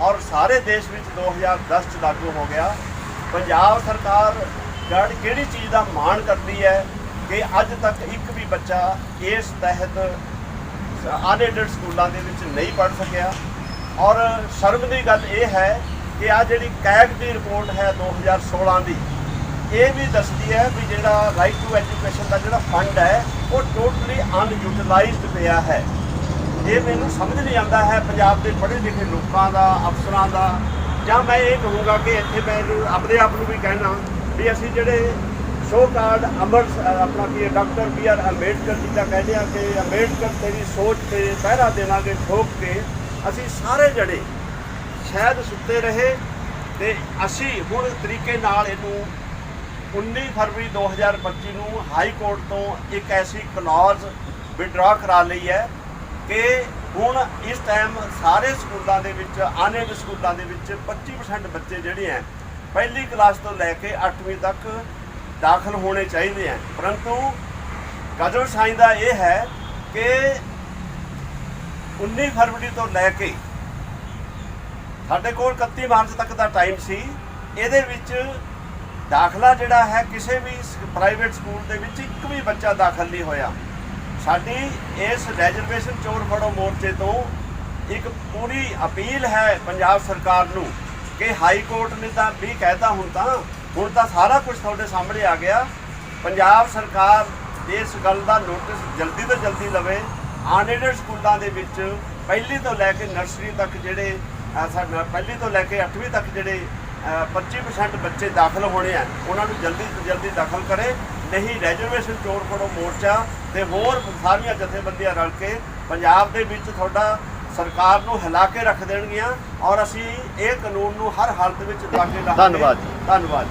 ਔਰ ਸਾਰੇ ਦੇਸ਼ ਵਿੱਚ 2010 ਚ ਲਾਗੂ ਹੋ ਗਿਆ। ਪੰਜਾਬ ਸਰਕਾਰ ਗੜ ਕਿਹੜੀ ਚੀਜ਼ ਦਾ ਮਾਣ ਕਰਦੀ ਹੈ? ਕਿ ਅੱਜ ਤੱਕ ਇੱਕ ਵੀ ਬੱਚਾ ਇਸ ਤਹਿਤ ਅਨਐਡਡ ਸਕੂਲਾਂ ਦੇ ਵਿੱਚ ਨਹੀਂ ਪੜ ਸਕਿਆ। ਔਰ ਸ਼ਰਮ ਦੀ ਗੱਲ ਇਹ ਹੈ ਕਿ ਆ ਜਿਹੜੀ ਕੈਗ ਦੀ ਰਿਪੋਰਟ ਹੈ 2016 ਦੀ, ਇਹ ਵੀ ਦੱਸਦੀ ਹੈ ਵੀ ਜਿਹੜਾ ਰਾਈਟ ਟੂ ਐਜੂਕੇਸ਼ਨ ਦਾ ਜਿਹੜਾ ਫੰਡ ਹੈ, ਉਹ ਟੋਟਲੀ ਅਨਯੂਟਿਲਾਈਜ਼ਡ ਪਿਆ ਹੈ। ਇਹ ਮੈਨੂੰ ਸਮਝ ਨਹੀਂ ਆਉਂਦਾ ਹੈ ਪੰਜਾਬ ਦੇ ਪੜ੍ਹੇ ਲਿਖੇ ਲੋਕਾਂ ਦਾ, ਅਫਸਰਾਂ ਦਾ। ਜਾਂ ਮੈਂ ਇਹ ਕਹੂੰਗਾ ਕਿ ਇੱਥੇ ਮੈਂ ਆਪਣੇ ਆਪ ਨੂੰ ਵੀ ਕਹਿਣਾ ਵੀ ਅਸੀਂ ਜਿਹੜੇ ਸੋ ਕਾਰਡ ਅਮਰ ਆਪਣਾ ਕੀ doctor B R Ambedkar ji ਦਾ ਕਹਿੰਦੇ ਆ ਕਿ ਅੰਬੇਡਕਰ ਤੇਰੀ ਸੋਚ ਤੇ ਪਹਿਰਾ ਦੇਵਾਂਗੇ ਠੋਕ ਕੇ। ਅਸੀਂ ਸਾਰੇ ਜਣੇ ਸ਼ਾਇਦ ਸੁੱਤੇ ਰਹੇ ਤੇ ਅਸੀਂ ਹੁਣ ਤਰੀਕੇ ਨਾਲ ਇਹਨੂੰ 19 ਫਰਵਰੀ 2025 ਨੂੰ ਹਾਈ ਕੋਰਟ ਤੋਂ ਇੱਕ ਐਸੀ ਕਲੌਜ਼ ਵਿਡਰਾ ਕਰਾ ਲਈ ਹੈ ਕਿ ਹੁਣ ਇਸ ਟਾਈਮ ਸਾਰੇ ਸਕੂਲਾਂ ਦੇ ਵਿੱਚ ਆਨੇਡ ਸਕੂਲਾਂ ਦੇ ਵਿੱਚ 25% ਬੱਚੇ ਜਿਹੜੇ ਹੈ, ਪਹਿਲੀ ਕਲਾਸ ਤੋਂ ਲੈ ਕੇ 8ਵੀਂ ਤੱਕ ਦਾਖਲ ਹੋਣੇ ਚਾਹੀਦੇ ਹੈ ਪਰੰਤੂ ਕਦਰ ਸਾਈਂ ਦਾ ਇਹ ਹੈ ਕਿ 19 ਫਰਵਰੀ ਤੋਂ ਲੈ ਕੇ ਸਾਡੇ ਕੋਲ 31 ਮਾਰਚ ਤੱਕ ਦਾ ਟਾਈਮ ਸੀ। ਇਹਦੇ ਵਿੱਚ ਦਾਖਲਾ ਜਿਹੜਾ ਹੈ ਕਿਸੇ ਵੀ ਪ੍ਰਾਈਵੇਟ ਸਕੂਲ ਦੇ ਵਿੱਚ ਇੱਕ ਵੀ ਬੱਚਾ ਦਾਖਲ ਨਹੀਂ ਹੋਇਆ। ਸਾਡੀ ਇਸ ਰੈਜ਼ਰਵੇਸ਼ਨ ਚੋਰ ਫੜੋ ਮੋਰਚੇ ਤੋਂ ਇੱਕ ਪੂਰੀ ਅਪੀਲ ਹੈ ਪੰਜਾਬ ਸਰਕਾਰ ਨੂੰ ਕਿ ਹਾਈ ਕੋਰਟ ਨੇ ਤਾਂ ਵੀ ਕਹਿਤਾ ਹੁਣ ਤਾਂ ਹੁਣ ਤਾਂ ਸਾਰਾ ਕੁਝ ਤੁਹਾਡੇ ਸਾਹਮਣੇ ਆ ਗਿਆ। ਪੰਜਾਬ ਸਰਕਾਰ ਇਸ ਗੱਲ ਦਾ ਨੋਟਿਸ ਜਲਦੀ ਤੋਂ ਜਲਦੀ ਲਵੇ। ਆਨਏਡਡ ਸਕੂਲਾਂ ਦੇ ਵਿੱਚ ਪਹਿਲੀ ਤੋਂ ਲੈ ਕੇ ਨਰਸਰੀ ਤੱਕ ਜਿਹੜੇ ਸਾਡਾ ਪਹਿਲੀ ਤੋਂ ਲੈ ਕੇ 8ਵੀਂ ਤੱਕ ਜਿਹੜੇ ਅਹ, 25% ਬੱਚੇ ਦਾਖਲ ਹੋਣੇ ਆ ਉਹਨਾਂ ਨੂੰ ਜਲਦੀ ਤੋਂ ਜਲਦੀ ਦਾਖਲ ਕਰੇ। ਨਹੀਂ ਰੈਜ਼ਰਵੇਸ਼ਨ ਚੋਰ ਫੜੋ ਮੋਰਚਾ ਤੇ ਹੋਰ ਸਾਰੀਆਂ ਜਥੇਬੰਦੀਆਂ ਰਲ ਕੇ ਪੰਜਾਬ ਦੇ ਵਿੱਚ ਤੁਹਾਡਾ ਸਰਕਾਰ ਨੂੰ ਹਿਲਾ ਕੇ ਰੱਖ ਦੇਣਗੀਆਂ ਔਰ ਅਸੀਂ ਇਹ ਕਾਨੂੰਨ ਨੂੰ ਹਰ ਹਾਲਤ ਵਿੱਚ ਲਾਗੇ ਰੱਖਾਂਗੇ ਧੰਨਵਾਦ ਜੀ। ਧੰਨਵਾਦ